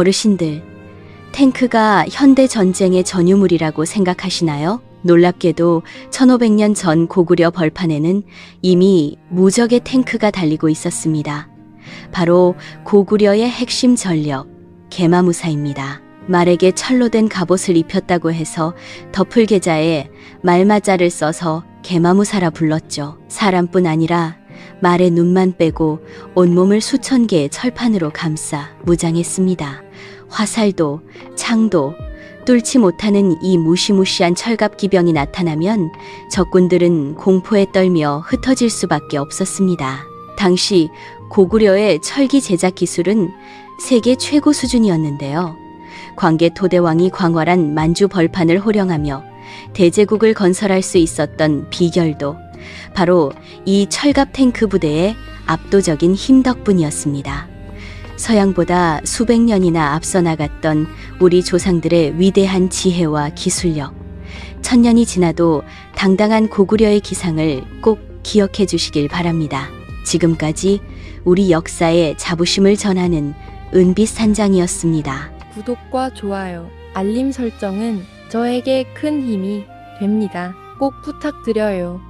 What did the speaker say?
어르신들, 탱크가 현대 전쟁의 전유물이라고 생각하시나요? 놀랍게도 1500년 전 고구려 벌판에는 이미 무적의 탱크가 달리고 있었습니다. 바로 고구려의 핵심 전력, 개마무사입니다. 말에게 철로 된 갑옷을 입혔다고 해서 덮을 계자에 말마자를 써서 개마무사라 불렀죠. 사람뿐 아니라 말의 눈만 빼고 온몸을 수천 개의 철판으로 감싸 무장했습니다. 화살도 창도 뚫지 못하는 이 무시무시한 철갑 기병이 나타나면 적군들은 공포에 떨며 흩어질 수밖에 없었습니다. 당시 고구려의 철기 제작 기술은 세계 최고 수준이었는데요. 광개 토대왕이 광활한 만주 벌판을 호령하며 대제국을 건설할 수 있었던 비결도 바로 이 철갑 탱크 부대의 압도적인 힘 덕분이었습니다. 서양보다 수백 년이나 앞서 나갔던 우리 조상들의 위대한 지혜와 기술력. 천년이 지나도 당당한 고구려의 기상을 꼭 기억해 주시길 바랍니다. 지금까지 우리 역사의 자부심을 전하는 은빛 산장이었습니다. 구독과 좋아요, 알림 설정은 저에게 큰 힘이 됩니다. 꼭 부탁드려요.